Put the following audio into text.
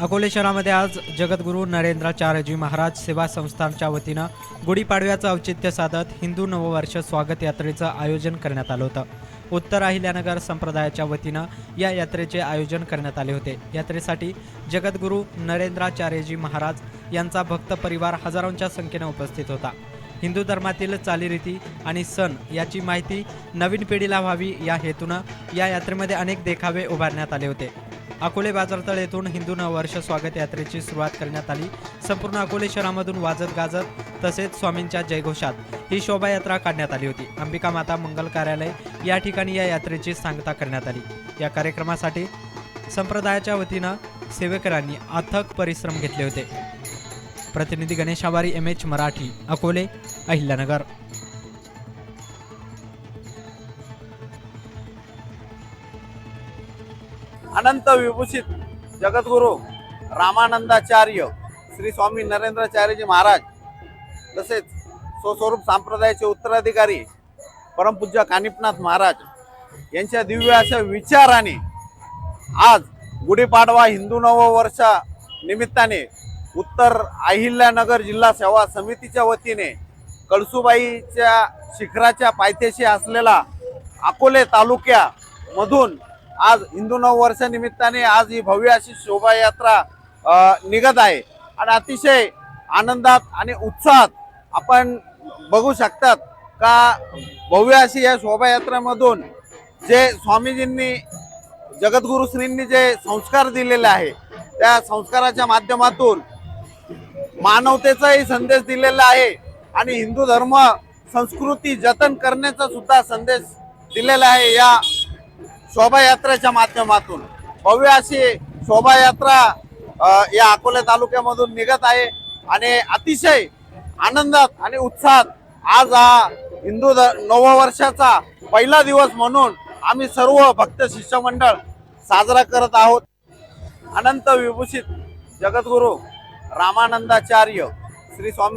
अकोले शहरामध्ये आज जगद्गुरू नरेंद्राचार्यजी महाराज सेवा संस्थानच्या वतीनं गुढीपाडव्याचं औचित्य साधत हिंदू नववर्ष स्वागत यात्रेचं आयोजन करण्यात आलं होतं. उत्तर अहिल्यानगर संप्रदायाच्या वतीनं या यात्रेचे आयोजन करण्यात आले होते. यात्रेसाठी जगद्गुरू नरेंद्राचार्यजी महाराज यांचा भक्त परिवार हजारोंच्या संख्येनं उपस्थित होता. हिंदू धर्मातील चालीरीती आणि सण याची माहिती नवीन पिढीला व्हावी या हेतूनं या यात्रेमध्ये अनेक देखावे उभारण्यात आले होते. अकोले बाजारतळ येथून हिंदू नववर्ष स्वागत यात्रेची सुरुवात करण्यात आली. संपूर्ण अकोले शहरामधून वाजत गाजत तसेच स्वामींच्या जयघोषात ही शोभायात्रा काढण्यात आली होती. अंबिका माता मंगल कार्यालय या ठिकाणी या यात्रेची सांगता करण्यात आली. या कार्यक्रमासाठी संप्रदायाच्या वतीनं सेवेकरांनी अथक परिश्रम घेतले होते. प्रतिनिधी गणेश आवारी एम एच मराठी अकोले अहिल्यानगर. अनंत विभूषित जगद्गुरु रामानंदाचार्य श्री स्वामी नरेंद्राचार्यजी महाराज तसेच स्वस्वरूप संप्रदायाचे उत्तराधिकारी परमपूज्य कानिपनाथ महाराज यांच्या दिव्य अशा विचाराने आज गुढीपाडवा हिंदू नववर्षा निमित्ताने उत्तर अहिल्यानगर जिल्हा सेवा समितीच्या वतीने कळसुबाईच्या शिखराच्या पायथ्याशी असलेला अकोले तालुक्यामधून आज हिंदू नववर्षा निमित्ताने आज ही भव्य अशी शोभायात्रा निघत आहे. आणि अतिशय आनंदात आणि उत्साहात आपण बघू शकतात का भव्य अशी या शोभायात्रेमधून जे स्वामीजींनी जगद्गुरुश्रींनी जे संस्कार दिलेले आहे त्या संस्काराच्या माध्यमातून मानवतेचाही संदेश दिलेला आहे आणि हिंदू धर्म संस्कृती जतन करण्याचा सुद्धा संदेश दिलेला आहे या शोभायात्रेच्या माध्यमातून. भव्य अशी शोभायात्रा या अकोले तालुक्यामधून निघत आहे आणि अतिशय आनंदात आणि उत्साहात आज हा हिंदू नववर्षाचा पहिला दिवस म्हणून आम्ही सर्व भक्त शिष्यमंडळ साजरा करत आहोत. अनंत विभूषित जगद्गुरु रामानंदाचार्य श्री स्वामी